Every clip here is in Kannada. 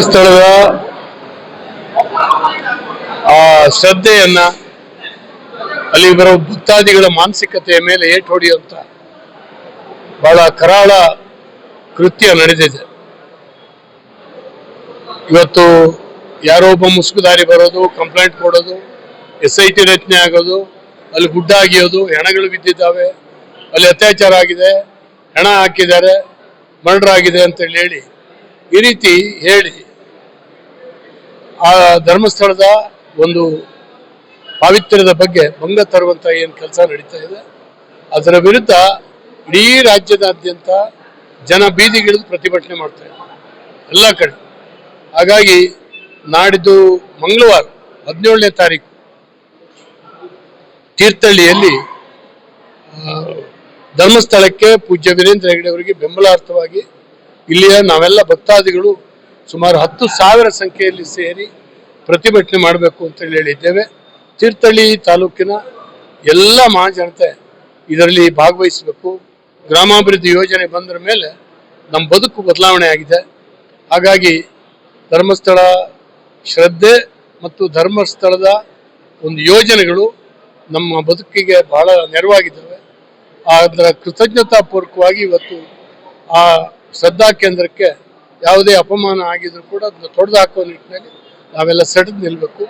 ಸ್ಥಳದ, ಆ, ಶ್ರದ್ಧೆಯನ್ನ ಅಲ್ಲಿ ಬರೋ ಭಕ್ತಾದಿಗಳ ಮಾನಸಿಕತೆಯ ಮೇಲೆ ಏಟು ಹೊಡೆಯುವಂತ ಬಹಳ ಕರಾಳ ಕೃತ್ಯ ನಡೆದಿದೆ. ಇವತ್ತು ಯಾರೋ ಒಬ್ಬ ಮುಸುಕುದಾರಿ ಬರೋದು, ಕಂಪ್ಲೇಂಟ್ ಕೊಡೋದು, ಎಸ್ ಐ ಟಿ ರಚನೆ ಆಗೋದು, ಅಲ್ಲಿ ಗುಡ್ಡ ಆಗಿಯೋದು ಹೆಣಗಳು ಬಿದ್ದಿದ್ದಾವೆ, ಅಲ್ಲಿ ಅತ್ಯಾಚಾರ ಆಗಿದೆ, ಹೆಣ ಹಾಕಿದ್ದಾರೆ, ಮರ್ಡರ್ ಆಗಿದೆ ಅಂತ ಹೇಳಿ, ಈ ರೀತಿ ಹೇಳಿ ಆ ಧರ್ಮಸ್ಥಳದ ಒಂದು ಪಾವಿತ್ರ್ಯದ ಬಗ್ಗೆ ಭಂಗ ತರುವಂತ ಏನು ಕೆಲಸ ನಡೀತಾ ಇದೆ, ಅದರ ವಿರುದ್ಧ ಇಡೀ ರಾಜ್ಯದಾದ್ಯಂತ ಜನ ಬೀದಿಗಿಳಿದು ಪ್ರತಿಭಟನೆ ಮಾಡ್ತಾ ಇದ್ದಾರೆ, ಎಲ್ಲ ಕಡೆ. ಹಾಗಾಗಿ ನಾಡಿದ್ದು ಮಂಗಳವಾರ ಹದಿನೇಳನೇ ತಾರೀಕು ತೀರ್ಥಹಳ್ಳಿಯಲ್ಲಿ ಧರ್ಮಸ್ಥಳಕ್ಕೆ ಪೂಜ್ಯ ವೀರೇಂದ್ರ ಹೆಗಡೆ ಅವರಿಗೆ ಬೆಂಬಲಾರ್ಥವಾಗಿ ಇಲ್ಲಿಯ ನಾವೆಲ್ಲ ಭಕ್ತಾದಿಗಳು ಸುಮಾರು ಹತ್ತು ಸಾವಿರ ಸಂಖ್ಯೆಯಲ್ಲಿ ಸೇರಿ ಪ್ರತಿಭಟನೆ ಮಾಡಬೇಕು ಅಂತ ಹೇಳಿ ಹೇಳಿದ್ದೇವೆ. ತೀರ್ಥಹಳ್ಳಿ ತಾಲೂಕಿನ ಎಲ್ಲ ಮಹಾಜನತೆ ಇದರಲ್ಲಿ ಭಾಗವಹಿಸಬೇಕು. ಗ್ರಾಮಾಭಿವೃದ್ಧಿ ಯೋಜನೆ ಬಂದ ಮೇಲೆ ನಮ್ಮ ಬದುಕು ಬದಲಾವಣೆ ಆಗಿದೆ. ಹಾಗಾಗಿ ಧರ್ಮಸ್ಥಳ ಶ್ರದ್ಧೆ ಮತ್ತು ಧರ್ಮಸ್ಥಳದ ಒಂದು ಯೋಜನೆಗಳು ನಮ್ಮ ಬದುಕಿಗೆ ಬಹಳ ನೆರವಾಗಿದ್ದಾವೆ. ಅದರ ಕೃತಜ್ಞತಾಪೂರ್ವಕವಾಗಿ ಇವತ್ತು ಆ ಶ್ರದ್ಧಾ ಕೇಂದ್ರಕ್ಕೆ ಯಾವುದೇ ಅಪಮಾನ ಆಗಿದ್ರು ಕೂಡ ಅದನ್ನು ತೊಡೆದು ಹಾಕುವ ನಿಟ್ಟಿನಲ್ಲಿ ನಾವೆಲ್ಲ ಸೆಡೆದು ನಿಲ್ಲಬೇಕು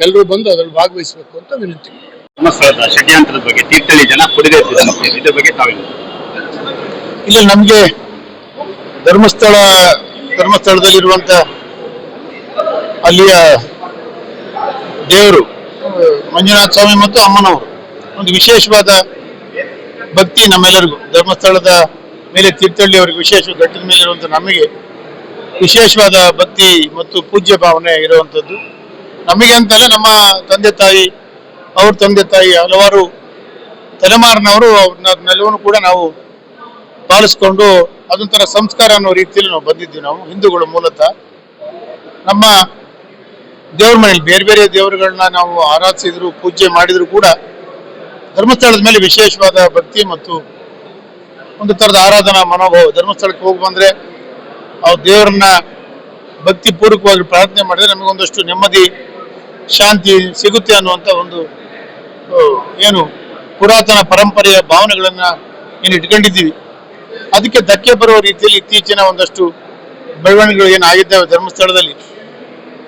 ಎಲ್ಲರೂ ಬಂದು ಅದರಲ್ಲಿ ಭಾಗವಹಿಸಬೇಕು ಅಂತ ವಿನಂತಿ ಇಲ್ಲ ನಮ್ಗೆ ಷಡ್ಯಂತ್ರದ ಬಗ್ಗೆ ತೀರ್ಥಹಳ್ಳಿ ಜನ ಇದ್ರ ಬಗ್ಗೆ ಇಲ್ಲಿ ನಮಗೆ ಧರ್ಮಸ್ಥಳ ಧರ್ಮಸ್ಥಳದಲ್ಲಿರುವಂತ ಅಲ್ಲಿಯ ದೇವರು ಮಂಜುನಾಥ ಸ್ವಾಮಿ ಮತ್ತು ಅಮ್ಮನವರು ಒಂದು ವಿಶೇಷವಾದ ಭಕ್ತಿ ನಮ್ಮೆಲ್ಲರಿಗೂ. ಧರ್ಮಸ್ಥಳದ ಮೇಲೆ ತೀರ್ಥಹಳ್ಳಿ ಅವರಿಗೆ ವಿಶೇಷ ಘಟ್ಟದ ಮೇಲೆ ಇರುವಂತ ನಮಗೆ ವಿಶೇಷವಾದ ಭಕ್ತಿ ಮತ್ತು ಪೂಜ್ಯ ಭಾವನೆ ಇರುವಂಥದ್ದು. ನಮಗೆ ಅಂತಲ್ಲ ನಮ್ಮ ತಂದೆ ತಾಯಿ, ಅವ್ರ ತಂದೆ ತಾಯಿ ಹಲವಾರು ತಲೆಮಾರಿನವರು ಅವ್ರನ್ನೆಲ್ಲವನ್ನೂ ಕೂಡ ನಾವು ಪಾಲಿಸ್ಕೊಂಡು ಅದೊಂಥರ ಸಂಸ್ಕಾರ ಅನ್ನೋ ರೀತಿಯಲ್ಲಿ ನಾವು ಬಂದಿದ್ದೀವಿ ನಾವು, ಹಿಂದೂಗಳು ಮೂಲತಃ. ನಮ್ಮ ದೇವ್ರ ಮನೇಲಿ ಬೇರೆ ಬೇರೆ ದೇವರುಗಳನ್ನ ನಾವು ಆರಾಧಿಸಿದ್ರು, ಪೂಜೆ ಮಾಡಿದ್ರು ಕೂಡ ಧರ್ಮಸ್ಥಳದ ಮೇಲೆ ವಿಶೇಷವಾದ ಭಕ್ತಿ ಮತ್ತು ಒಂದು ತರದ ಆರಾಧನಾ ಮನೋಭಾವ. ಧರ್ಮಸ್ಥಳಕ್ಕೆ ಹೋಗಿ ಬಂದ್ರೆ ಆ ದೇವರನ್ನ ಭಕ್ತಿ ಪೂರ್ವಕವಾಗಿ ಪ್ರಾರ್ಥನೆ ಮಾಡಿದ್ರೆ ನಮಗೊಂದಷ್ಟು ನೆಮ್ಮದಿ, ಶಾಂತಿ ಸಿಗುತ್ತೆ ಅನ್ನುವಂಥ ಒಂದು ಏನು ಪುರಾತನ ಪರಂಪರೆಯ ಭಾವನೆಗಳನ್ನ ಏನು ಇಟ್ಕೊಂಡಿದ್ದೀವಿ. ಅದಕ್ಕೆ ಧಕ್ಕೆ ಬರುವ ರೀತಿಯಲ್ಲಿ ಇತ್ತೀಚಿನ ಒಂದಷ್ಟು ಬೆಳವಣಿಗೆಗಳು ಏನಾಗಿದ್ದಾವೆ ಧರ್ಮಸ್ಥಳದಲ್ಲಿ.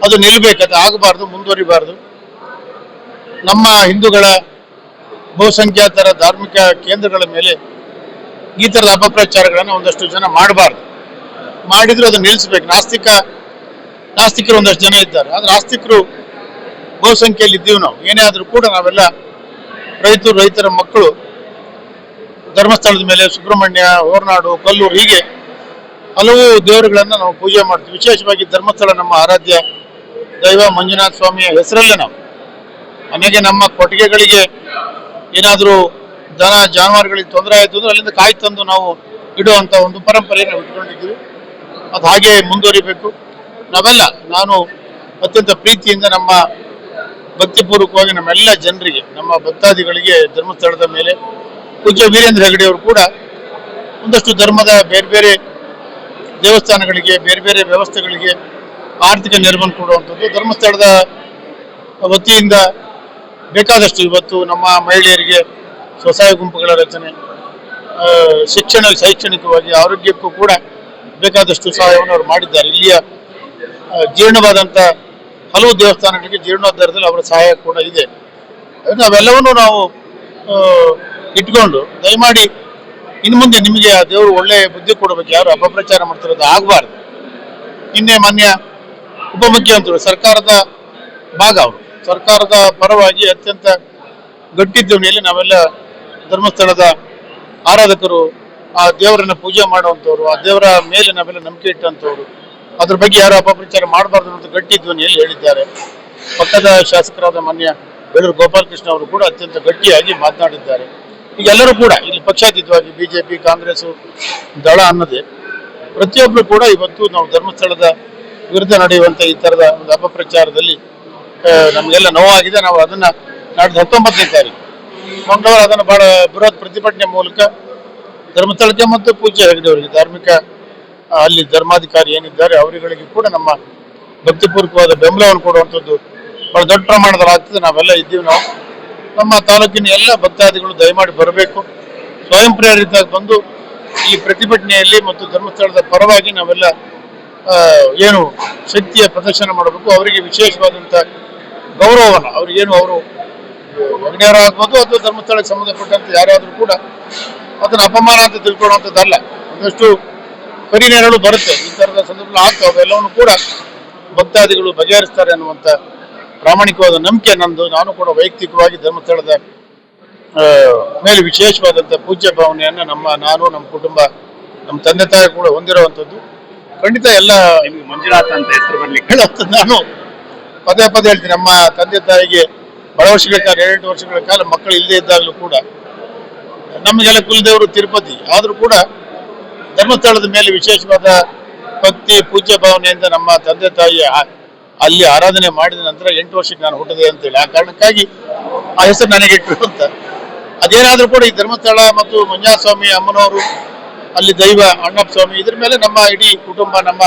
ಅದು ನಿಲ್ಲಬೇಕು, ಅದು ಆಗಬಾರ್ದು, ಮುಂದುವರಿಬಾರ್ದು. ನಮ್ಮ ಹಿಂದೂಗಳ ಬಹುಸಂಖ್ಯಾತರ ಧಾರ್ಮಿಕ ಕೇಂದ್ರಗಳ ಮೇಲೆ ಈ ಥರದ ಅಪಪ್ರಚಾರಗಳನ್ನು ಒಂದಷ್ಟು ಜನ ಮಾಡಬಾರ್ದು. ಮಾಡಿದ್ರು ಅದನ್ನು ನಿಲ್ಲಿಸ್ಬೇಕು. ನಾಸ್ತಿಕ, ನಾಸ್ತಿಕರು ಒಂದಷ್ಟು ಜನ ಇದ್ದಾರೆ. ಆದ್ರೆ ಆಸ್ತಿಕರು ಬಹುಸಂಖ್ಯೆಯಲ್ಲಿ ಇದ್ದೀವಿ ನಾವು. ಏನೇ ಆದರೂ ಕೂಡ ನಾವೆಲ್ಲ ರೈತರು, ರೈತರ ಮಕ್ಕಳು, ಧರ್ಮಸ್ಥಳದ ಮೇಲೆ ಸುಬ್ರಹ್ಮಣ್ಯ, ಹೊರನಾಡು, ಕಲ್ಲೂರು ಹೀಗೆ ಹಲವು ದೇವರುಗಳನ್ನು ನಾವು ಪೂಜೆ ಮಾಡ್ತೀವಿ. ವಿಶೇಷವಾಗಿ ಧರ್ಮಸ್ಥಳ ನಮ್ಮ ಆರಾಧ್ಯ ದೈವ ಮಂಜುನಾಥ ಸ್ವಾಮಿಯ ಹೆಸರಲ್ಲೇ ನಾವು. ಆಮೇಲೆ ನಮ್ಮ ಕೊಟ್ಟಿಗೆಗಳಿಗೆ ಏನಾದರೂ ದನ, ಜಾನುವಾರುಗಳಿಗೆ ತೊಂದರೆ ಆಯಿತು ಅಂದ್ರೆ ಅಲ್ಲಿಂದ ಕಾಯಿ ತಂದು ನಾವು ಇಡುವಂತ ಒಂದು ಪರಂಪರೆಯನ್ನು ಇಟ್ಕೊಂಡಿದ್ದೀವಿ. ಅದು ಹಾಗೆ ಮುಂದುವರಿಬೇಕು. ನಾವೆಲ್ಲ, ನಾನು ಅತ್ಯಂತ ಪ್ರೀತಿಯಿಂದ ನಮ್ಮ ಭಕ್ತಿಪೂರ್ವಕವಾಗಿ ನಮ್ಮೆಲ್ಲ ಜನರಿಗೆ, ನಮ್ಮ ಭಕ್ತಾದಿಗಳಿಗೆ ಧರ್ಮಸ್ಥಳದ ಮೇಲೆ ಪೂಜ್ಯ ವೀರೇಂದ್ರ ಹೆಗಡೆ ಅವರು ಕೂಡ ಒಂದಷ್ಟು ಧರ್ಮದ ಬೇರೆ ಬೇರೆ ದೇವಸ್ಥಾನಗಳಿಗೆ, ಬೇರೆ ಬೇರೆ ವ್ಯವಸ್ಥೆಗಳಿಗೆ ಆರ್ಥಿಕ ನೆರವನ್ನು ಕೊಡುವಂಥದ್ದು. ಧರ್ಮಸ್ಥಳದ ವತಿಯಿಂದ ಬೇಕಾದಷ್ಟು ಇವತ್ತು ನಮ್ಮ ಮಹಿಳೆಯರಿಗೆ ಸ್ವಸಹಾಯ ಗುಂಪುಗಳ ರಚನೆ ಶಿಕ್ಷಣ, ಶೈಕ್ಷಣಿಕವಾಗಿ, ಆರೋಗ್ಯಕ್ಕೂ ಕೂಡ ಬೇಕಾದಷ್ಟು ಸಹಾಯವನ್ನು ಅವರು ಮಾಡಿದ್ದಾರೆ. ಇಲ್ಲಿಯ ಜೀರ್ಣವಾದಂಥ ಹಲವು ದೇವಸ್ಥಾನಗಳಿಗೆ ಜೀರ್ಣೋದ್ಧಾರದಲ್ಲಿ ಅವರ ಸಹಾಯ ಕೂಡ ಇದೆ. ಅವೆಲ್ಲವನ್ನು ನಾವು ಇಟ್ಕೊಂಡು ದಯಮಾಡಿ ಇನ್ನು ಮುಂದೆ ನಿಮಗೆ ಆ ದೇವರು ಒಳ್ಳೆ ಬುದ್ಧಿ ಕೊಡಬೇಕು, ಯಾರು ಅಪಪ್ರಚಾರ ಮಾಡ್ತಿರೋದು ಆಗಬಾರ್ದು. ಇನ್ನೇ ಮಾನ್ಯ ಉಪಮುಖ್ಯಮಂತ್ರಿಗಳು ಸರ್ಕಾರದ ಭಾಗ ಅವರು, ಸರ್ಕಾರದ ಪರವಾಗಿ ಅತ್ಯಂತ ಗಟ್ಟಿ ಧ್ವನಿಯಲ್ಲಿ ನಾವೆಲ್ಲ ಧರ್ಮಸ್ಥಳದ ಆರಾಧಕರು ಆ ದೇವರನ್ನ ಪೂಜೆ ಮಾಡುವಂಥವ್ರು, ಆ ದೇವರ ಮೇಲೆ ನಾವೆಲ್ಲ ನಂಬಿಕೆ ಇಟ್ಟಂಥವ್ರು. ಅದ್ರ ಬಗ್ಗೆ ಯಾರು ಅಪಪ್ರಚಾರ ಮಾಡಬಾರ್ದು ಅಂತ ಗಟ್ಟಿ ಧ್ವನಿಯಲ್ಲಿ ಹೇಳಿದ್ದಾರೆ. ಪಕ್ಕದ ಶಾಸಕರಾದ ಮಾನ್ಯ ಬೇಲೂರು ಗೋಪಾಲಕೃಷ್ಣ ಅವರು ಕೂಡ ಅತ್ಯಂತ ಗಟ್ಟಿಯಾಗಿ ಮಾತನಾಡಿದ್ದಾರೆ. ಈಗ ಎಲ್ಲರೂ ಕೂಡ, ಇಲ್ಲಿ ಪಕ್ಷಾತೀತವಾಗಿ ಬಿಜೆಪಿ ಕಾಂಗ್ರೆಸ್, ದಳ ಅನ್ನದೆ ಪ್ರತಿಯೊಬ್ಬರು ಕೂಡ ಇವತ್ತು ನಾವು ಧರ್ಮಸ್ಥಳದ ವಿರುದ್ಧ ನಡೆಯುವಂತ ಈ ತರದ ಒಂದು ಅಪಪ್ರಚಾರದಲ್ಲಿ ನಮಗೆಲ್ಲ ನೋವಾಗಿದೆ. ನಾವು ಅದನ್ನ ನಾಡಿದ ಹತ್ತೊಂಬತ್ತನೇ ತಾರೀಕು. ಮಂಗಳವಾರ ಅದನ್ನು ಬಹಳ ಬೃಹತ್ ಪ್ರತಿಭಟನೆ ಮೂಲಕ ಧರ್ಮಸ್ಥಳಕ್ಕೆ ಮತ್ತು ಪೂಜೆ ಹೆಗಡೆ ಅವರಿಗೆ ಧಾರ್ಮಿಕ ಅಲ್ಲಿ ಧರ್ಮಾಧಿಕಾರಿ ಏನಿದ್ದಾರೆ, ಅವರುಗಳಿಗೆ ಕೂಡ ನಮ್ಮ ಭಕ್ತಿಪೂರ್ವಕವಾದ ಬೆಂಬಲವನ್ನು ಕೊಡುವಂಥದ್ದು ಬಹಳ ದೊಡ್ಡ ಪ್ರಮಾಣದಲ್ಲಿ ಆಗ್ತದೆ. ನಾವೆಲ್ಲ ಇದ್ದೀವಿ ನಾವು. ನಮ್ಮ ತಾಲೂಕಿನ ಎಲ್ಲ ಭಕ್ತಾದಿಗಳು ದಯಮಾಡಿ ಬರಬೇಕು. ಸ್ವಯಂ ಪ್ರೇರಿತವಾಗಿ ಬಂದು ಈ ಪ್ರತಿಭಟನೆಯಲ್ಲಿ ಮತ್ತು ಧರ್ಮಸ್ಥಳದ ಪರವಾಗಿ ನಾವೆಲ್ಲ ಏನು ಶಕ್ತಿಯ ಪ್ರದರ್ಶನ ಮಾಡಬೇಕು. ಅವರಿಗೆ ವಿಶೇಷವಾದಂಥ ಗೌರವವನ್ನು, ಅವ್ರಿಗೇನು ಅವರು ಅಂಗಡಿಯವರು ಆಗ್ಬೋದು ಅಥವಾ ಧರ್ಮಸ್ಥಳಕ್ಕೆ ಸಂಬಂಧಪಟ್ಟಂತ ಯಾರಾದರೂ ಕೂಡ ಅದನ್ನ ಅಪಮಾನ ಅಂತ ತಿಳ್ಕೊಳ್ಳುವಂಥದ್ದಲ್ಲ. ಒಂದಷ್ಟು ಪರಿಣಾಮಗಳು ಬರುತ್ತೆ. ಈ ಥರದ ಸಂದರ್ಭಗಳು ಆಗ್ತಾವೆ. ಅವೆಲ್ಲವನ್ನು ಕೂಡ ಭಕ್ತಾದಿಗಳು ಬಗೆಹರಿಸ್ತಾರೆ ಅನ್ನುವಂಥ ಪ್ರಾಮಾಣಿಕವಾದ ನಂಬಿಕೆ ನಂದು. ನಾನು ಕೂಡ ವೈಯಕ್ತಿಕವಾಗಿ ಧರ್ಮಸ್ಥಳದ ಮೇಲೆ ವಿಶೇಷವಾದಂಥ ಪೂಜ್ಯ ಭಾವನೆಯನ್ನು ನಮ್ಮ ನಾನು ನಮ್ಮ ಕುಟುಂಬ ನಮ್ಮ ತಂದೆ ತಾಯಿ ಕೂಡ ಹೊಂದಿರುವಂಥದ್ದು. ಖಂಡಿತ ಎಲ್ಲ ಮಂಜುನಾಥ ಅಂತ ಹೆಸರು ಬರ್ಲಿಕ್ಕೆ ನಾನು. ಪದೇ ಪದೇ ಹೇಳ್ತೀನಿ. ನಮ್ಮ ತಂದೆ ತಾಯಿಗೆ ಬಹಳ ವರ್ಷಗಳ ಕಾಲ ಎರಡೆಂಟು ವರ್ಷಗಳ ಕಾಲ ಮಕ್ಕಳು ಇಲ್ಲದೆ ಇದ್ದಾಗಲೂ ಕೂಡ ನಮಗೆಲ್ಲ ಕುಲದೇವರು ತಿರುಪತಿ. ಆದರೂ ಕೂಡ ಧರ್ಮಸ್ಥಳದ ಮೇಲೆ ವಿಶೇಷವಾದ ಭಕ್ತಿ, ಪೂಜ್ಯ ಭಾವನೆಯಿಂದ ನಮ್ಮ ತಂದೆ ತಾಯಿ ಅಲ್ಲಿ ಆರಾಧನೆ ಮಾಡಿದ ನಂತರ ಎಂಟು ವರ್ಷಕ್ಕೆ ನಾನು ಹುಟ್ಟಿದೆ ಅಂತೇಳಿ. ಆ ಕಾರಣಕ್ಕಾಗಿ ಆ ಹೆಸರು ನನಗೆ ಇಟ್ಟರು ಅಂತ. ಅದೇನಾದರೂ ಕೂಡ ಈ ಧರ್ಮಸ್ಥಳ ಮತ್ತು ಮಂಜಾಸ್ವಾಮಿ ಸ್ವಾಮಿ ಅಮ್ಮನವರು, ಅಲ್ಲಿ ದೈವ ಅಣ್ಣಪ್ಪ ಸ್ವಾಮಿ ಇದ್ರ ಮೇಲೆ ನಮ್ಮ ಇಡೀ ಕುಟುಂಬ, ನಮ್ಮ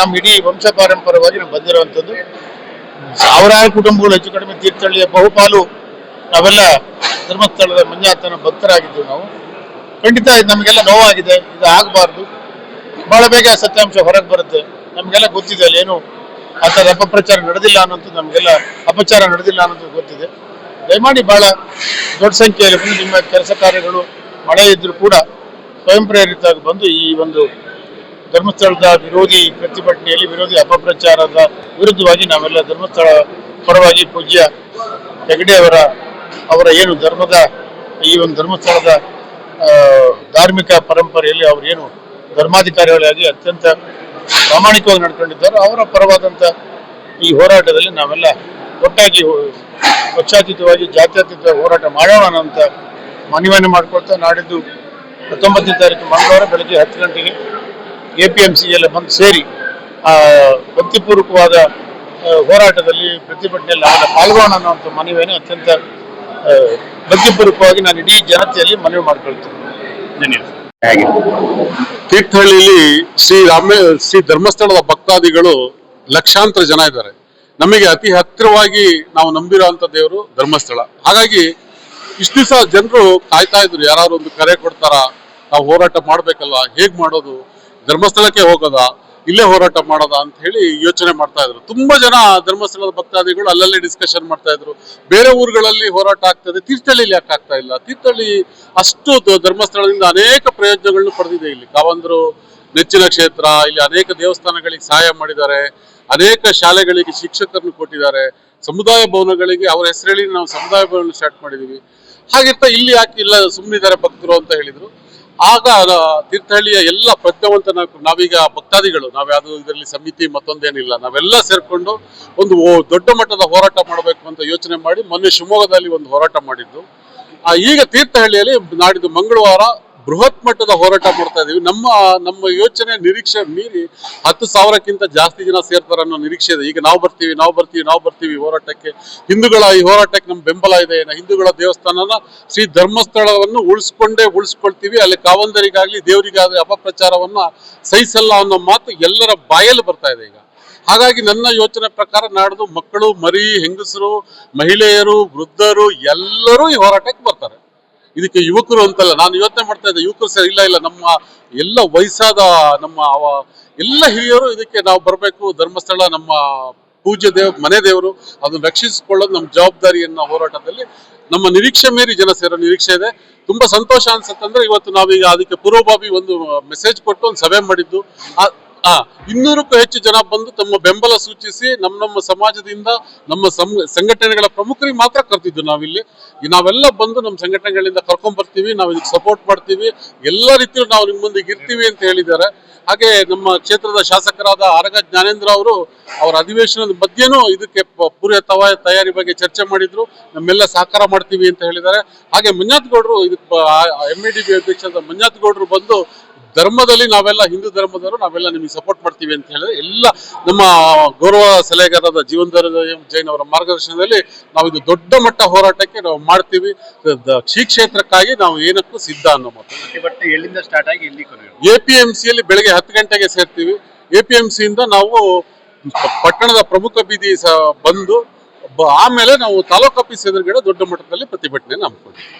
ನಮ್ಮ ಇಡೀ ವಂಶ ಪಾರಂಪರವಾಗಿ ನಾವು ಬಂದಿರುವಂಥದ್ದು. ಸಾವಿರಾರು ಕುಟುಂಬಗಳು ಹೆಚ್ಚು ಕಡಿಮೆ ತೀರ್ಥಹಳ್ಳಿಯ ಬಹುಪಾಲು ನಾವೆಲ್ಲ ಧರ್ಮಸ್ಥಳದ ಮಂಜಾತನ ಭಕ್ತರಾಗಿದ್ದೀವಿ ನಾವು. ಖಂಡಿತ ಇದು ನಮಗೆಲ್ಲ ನೋವಾಗಿದೆ, ಇದು ಆಗಬಾರ್ದು. ಬಹಳ ಬೇಗ ಸತ್ಯಾಂಶ ಹೊರಗೆ ಬರುತ್ತೆ. ನಮಗೆಲ್ಲ ಗೊತ್ತಿದೆ ಅಲ್ಲಿ ಏನು ಆ ಥರ ಅಪಪ್ರಚಾರ ನಡೆದಿಲ್ಲ ಅನ್ನೋದು, ನಮಗೆಲ್ಲ ಅಪಚಾರ ನಡೆದಿಲ್ಲ ಅನ್ನೋದು ಗೊತ್ತಿದೆ. ದಯಮಾಡಿ ಬಹಳ ದೊಡ್ಡ ಸಂಖ್ಯೆಯಲ್ಲಿ ಬಂದು ನಿಮ್ಮ ಕೆಲಸ ಕಾರ್ಯಗಳು ಮಳೆ ಇದ್ರೂ ಕೂಡ ಸ್ವಯಂ ಪ್ರೇರಿತವಾಗಿ ಬಂದು ಈ ಒಂದು ಧರ್ಮಸ್ಥಳದ ವಿರೋಧಿ ಪ್ರತಿಭಟನೆಯಲ್ಲಿ ವಿರೋಧಿ ಅಪಪ್ರಚಾರದ ವಿರುದ್ಧವಾಗಿ ನಾವೆಲ್ಲ ಧರ್ಮಸ್ಥಳ ಪರವಾಗಿ ಪೂಜ್ಯ ಹೆಗಡೆ ಅವರ ಅವರ ಏನು ಧರ್ಮದ, ಈ ಒಂದು ಧರ್ಮಸ್ಥಳದ ಧಾರ್ಮಿಕ ಪರಂಪರೆಯಲ್ಲಿ ಅವರು ಏನು ಧರ್ಮಾಧಿಕಾರಿಗಳಾಗಿ ಅತ್ಯಂತ ಪ್ರಾಮಾಣಿಕವಾಗಿ ನಡ್ಕೊಂಡಿದ್ದಾರೆ. ಅವರ ಪರವಾದಂಥ ಈ ಹೋರಾಟದಲ್ಲಿ ನಾವೆಲ್ಲ ಒಟ್ಟಾಗಿ ಪಕ್ಷಾತೀತವಾಗಿ, ಜಾತ್ಯತೀತ ಹೋರಾಟ ಮಾಡೋಣ ಅಂತ ಮನವಿಯನ್ನು ಮಾಡ್ಕೊಳ್ತಾ ನಾಡಿದ್ದು ಹತ್ತೊಂಬತ್ತನೇ ತಾರೀಕು ಮಂಗಳವಾರ ಬೆಳಗ್ಗೆ ಹತ್ತು ಗಂಟೆಗೆ ಎ ಪಿ ಎಂ ಬಂದು ಸೇರಿ, ಆ, ಭಕ್ತಿಪೂರ್ವಕವಾದ ಹೋರಾಟದಲ್ಲಿ ಪ್ರತಿಭಟನೆಯಲ್ಲಿ ಆಗ ಪಾಲ್ಗೊಳ್ಳೋಣ ಅನ್ನೋಂಥ ಮನವಿಯನ್ನು ಅತ್ಯಂತ ಭಕ್ತಿಪೂರ್ವಕವಾಗಿ ನಾನು ಇಡೀ ಜನತೆಯಲ್ಲಿ ಮನವಿ ಮಾಡ್ಕೊಳ್ತೀನಿ. ಧನ್ಯವಾದ. ತೀರ್ಥಹಳ್ಳಿಲಿ ಶ್ರೀ ರಾಮ, ಶ್ರೀ ಧರ್ಮಸ್ಥಳದ ಭಕ್ತಾದಿಗಳು ಲಕ್ಷಾಂತರ ಜನ ಇದ್ದಾರೆ. ನಮಗೆ ಅತಿ ಹತ್ತಿರವಾಗಿ ನಾವು ನಂಬಿರುವಂತ ದೇವರು ಧರ್ಮಸ್ಥಳ. ಹಾಗಾಗಿ ಇಷ್ಟು ದಿವಸ ಜನರು ಕಾಯ್ತಾ ಇದ್ರು ಯಾರು ಒಂದು ಕರೆ ಕೊಡ್ತಾರ, ನಾವು ಹೋರಾಟ ಮಾಡ್ಬೇಕಲ್ಲ ಹೇಗ್ ಮಾಡೋದು? ಧರ್ಮಸ್ಥಳಕ್ಕೆ ಹೋಗೋದಾ, ಇಲ್ಲೇ ಹೋರಾಟ ಮಾಡೋದಾ ಅಂತ ಹೇಳಿ ಯೋಚನೆ ಮಾಡ್ತಾ ಇದ್ರು. ತುಂಬಾ ಜನ ಧರ್ಮಸ್ಥಳದ ಭಕ್ತಾದಿಗಳು ಅಲ್ಲಲ್ಲೇ ಡಿಸ್ಕಷನ್ ಮಾಡ್ತಾ ಇದ್ರು. ಬೇರೆ ಊರುಗಳಲ್ಲಿ ಹೋರಾಟ ಆಗ್ತದೆ, ತೀರ್ಥಹಳ್ಳಿಲಿ ಯಾಕೆ ಆಗ್ತಾ ಇಲ್ಲ? ತೀರ್ಥಹಳ್ಳಿ ಅಷ್ಟು ಧರ್ಮಸ್ಥಳದಿಂದ ಅನೇಕ ಪ್ರಯೋಜನಗಳನ್ನು ಪಡೆದಿದೆ ಇಲ್ಲಿ. ಕಾವಂದರು ನೆಚ್ಚಿನ ಕ್ಷೇತ್ರ, ಇಲ್ಲಿ ಅನೇಕ ದೇವಸ್ಥಾನಗಳಿಗೆ ಸಹಾಯ ಮಾಡಿದ್ದಾರೆ. ಅನೇಕ ಶಾಲೆಗಳಿಗೆ ಶಿಕ್ಷಕರನ್ನು ಕೊಟ್ಟಿದ್ದಾರೆ. ಸಮುದಾಯ ಭವನಗಳಿಗೆ ಅವರ ಹೆಸರೇಳಿ ನಾವು ಸಮುದಾಯ ಭವನ ಸ್ಟಾರ್ಟ್ ಮಾಡಿದೀವಿ. ಹಾಗಿರ್ತಾ ಇಲ್ಲಿ ಯಾಕೆ ಇಲ್ಲ ಸುಮ್ಮನಿದ್ದಾರೆ ಭಕ್ತರು ಅಂತ ಹೇಳಿದ್ರು. ಆಗ ತೀರ್ಥಹಳ್ಳಿಯ ಎಲ್ಲ ಪ್ರಜ್ಞಾವಂತ ನಾವ್- ನಾವೀಗ ಭಕ್ತಾದಿಗಳು ನಾವ್ಯಾವುದು ಇದರಲ್ಲಿ ಸಮಿತಿ ಮತ್ತೊಂದೇನಿಲ್ಲ, ನಾವೆಲ್ಲ ಸೇರ್ಕೊಂಡು ಒಂದು ದೊಡ್ಡ ಮಟ್ಟದ ಹೋರಾಟ ಮಾಡಬೇಕು ಅಂತ ಯೋಚನೆ ಮಾಡಿ ಮೊನ್ನೆ ಶಿವಮೊಗ್ಗದಲ್ಲಿ ಒಂದು ಹೋರಾಟ ಮಾಡಿದ್ದು. ಈಗ ತೀರ್ಥಹಳ್ಳಿಯಲ್ಲಿ ನಾಡಿದ್ದು ಮಂಗಳವಾರ ಬೃಹತ್ ಮಟ್ಟದ ಹೋರಾಟ ಮಾಡ್ತಾ ಇದೀವಿ. ನಮ್ಮ ನಮ್ಮ ಯೋಚನೆ ನಿರೀಕ್ಷೆ ಮೀರಿ ಹತ್ತು ಸಾವಿರಕ್ಕಿಂತ ಜಾಸ್ತಿ ಜನ ಸೇರ್ತಾರೆ ಅನ್ನೋ ನಿರೀಕ್ಷೆ ಇದೆ. ಈಗ ನಾವು ಬರ್ತೀವಿ ನಾವು ಬರ್ತೀವಿ ನಾವು ಬರ್ತೀವಿ ಹೋರಾಟಕ್ಕೆ. ಹಿಂದೂಗಳ ಈ ಹೋರಾಟಕ್ಕೆ ನಮ್ಮ ಬೆಂಬಲ ಇದೆ. ಹಿಂದೂಗಳ ದೇವಸ್ಥಾನನ ಶ್ರೀ ಧರ್ಮಸ್ಥಳವನ್ನು ಉಳಿಸ್ಕೊಂಡೇ ಉಳಿಸ್ಕೊಳ್ತೀವಿ. ಅಲ್ಲಿ ಕಾವಂದರಿಗಾಗ್ಲಿ, ದೇವರಿಗಾಗಲಿ ಅಪಪ್ರಚಾರವನ್ನ ಸಹಿಸಲ್ಲ ಅನ್ನೋ ಮಾತು ಎಲ್ಲರ ಬಾಯಲ್ಲಿ ಬರ್ತಾ ಇದೆ ಈಗ. ಹಾಗಾಗಿ ನನ್ನ ಯೋಚನೆ ಪ್ರಕಾರ ನಾಡ್ದು ಮಕ್ಕಳು, ಮರಿ, ಹೆಂಗಸರು, ಮಹಿಳೆಯರು, ವೃದ್ಧರು ಎಲ್ಲರೂ ಈ ಹೋರಾಟಕ್ಕೆ ಬರ್ತಾರೆ. ಇದಕ್ಕೆ ಯುವಕರು ಅಂತಲ್ಲ, ನಾನು ಯೋಚನೆ ಮಾಡ್ತಾ ಇದ್ದೆ, ಯುವಕರು ಸರ್ ಇಲ್ಲ ಇಲ್ಲ, ನಮ್ಮ ಎಲ್ಲ ವಯಸ್ಸಾದ ನಮ್ಮ ಎಲ್ಲ ಹಿರಿಯರು ಇದಕ್ಕೆ ನಾವು ಬರಬೇಕು, ಧರ್ಮಸ್ಥಳ, ನಮ್ಮ ಪೂಜ್ಯ ದೇವ್, ಮನೆ ದೇವರು, ಅದನ್ನು ರಕ್ಷಿಸಿಕೊಳ್ಳೋದು ನಮ್ಮ ಜವಾಬ್ದಾರಿಯನ್ನ ಹೋರಾಟದಲ್ಲಿ ನಮ್ಮ ನಿರೀಕ್ಷೆ ಮೀರಿ ಜನ ಸೇರೋ ನಿರೀಕ್ಷೆ ಇದೆ. ತುಂಬಾ ಸಂತೋಷ ಅನ್ಸತ್ತಂದ್ರೆ ಇವತ್ತು ನಾವೀಗ ಅದಕ್ಕೆ ಪೂರ್ವಭಾವಿ ಒಂದು ಮೆಸೇಜ್ ಕೊಟ್ಟು ಒಂದು ಸಭೆ ಮಾಡಿದ್ದು. ಆ- ಇನ್ನೂರಕ್ಕೂ ಹೆಚ್ಚು ಜನ ಬಂದು ತಮ್ಮ ಬೆಂಬಲ ಸೂಚಿಸಿ ನಮ್ಮ ನಮ್ಮ ಸಮಾಜದಿಂದ, ನಮ್ಮ ಸಂಘಟನೆಗಳ ಪ್ರಮುಖರಿಗೆ ಮಾತ್ರ ಕರ್ತಿದ್ದು ನಾವಿಲ್ಲಿ. ನಾವೆಲ್ಲ ಬಂದು ನಮ್ಮ ಸಂಘಟನೆಗಳಿಂದ ಕರ್ಕೊಂಡ್ ಬರ್ತೀವಿ, ನಾವು ಇದಕ್ಕೆ ಸಪೋರ್ಟ್ ಮಾಡ್ತೀವಿ. ಎಲ್ಲ ರೀತಿಯಲ್ಲೂ ನಾವು ನಿಮ್ಮ ಮುಂದೆ ಇರ್ತೀವಿ ಅಂತ ಹೇಳಿದ್ದಾರೆ. ಹಾಗೆ ನಮ್ಮ ಕ್ಷೇತ್ರದ ಶಾಸಕರಾದ ಆರಗ ಜ್ಞಾನೇಂದ್ರ ಅವರು ಅವರ ಅಧಿವೇಶನದ ಬಗ್ಗೆನೂ ಇದಕ್ಕೆ ಪೂರ್ವ ತವ ತಯಾರಿ ಬಗ್ಗೆ ಚರ್ಚೆ ಮಾಡಿದ್ರು. ನಮ್ಮೆಲ್ಲ ಸಹಕಾರ ಮಾಡ್ತೀವಿ ಅಂತ ಹೇಳಿದ್ದಾರೆ. ಹಾಗೆ ಮಂಜಾತ್ ಗೌಡರು ಇದಕ್ಕೆ ಎಂ ಎ ಡಿ ಬಿ ಅಧ್ಯಕ್ಷರಾದ ಮಂಜಾತ್ ಗೌಡರು ಬಂದು ಧರ್ಮದಲ್ಲಿ ನಾವೆಲ್ಲ ಹಿಂದೂ ಧರ್ಮದವರು ನಾವೆಲ್ಲ ನಿಮಗೆ ಸಪೋರ್ಟ್ ಮಾಡ್ತೀವಿ ಅಂತ ಹೇಳಿದ್ರೆ ಎಲ್ಲ ನಮ್ಮ ಗೌರವ ಸಲಹೆಗಾರರಾದ ಜೀವನಧರ ಜೈನ್ ಅವರ ಮಾರ್ಗದರ್ಶನದಲ್ಲಿ ನಾವು ಇದು ದೊಡ್ಡ ಮಟ್ಟ ಹೋರಾಟಕ್ಕೆ ನಾವು ಮಾಡ್ತೀವಿ. ಶ್ರೀ ಕ್ಷೇತ್ರಕ್ಕಾಗಿ ನಾವು ಏನಕ್ಕೂ ಸಿದ್ಧ ಅನ್ನೋ ಮಾತು. ಎ ಪಿ ಎಂ ಸಿಯಲ್ಲಿ ಬೆಳಗ್ಗೆ ಹತ್ತು ಗಂಟೆಗೆ ಸೇರ್ತೀವಿ. ಎ ಪಿ ಎಂ ಸಿಯಿಂದ ನಾವು ಪಟ್ಟಣದ ಪ್ರಮುಖ ಬೀದಿ ಸಹ ಬಂದು ಆಮೇಲೆ ನಾವು ತಾಲೂಕು ಆಫೀಸ್ ಎದುರುಗಡೆ ದೊಡ್ಡ ಮಟ್ಟದಲ್ಲಿ ಪ್ರತಿಭಟನೆ ಹಮ್ಮಿಕೊಂಡಿದ್ವಿ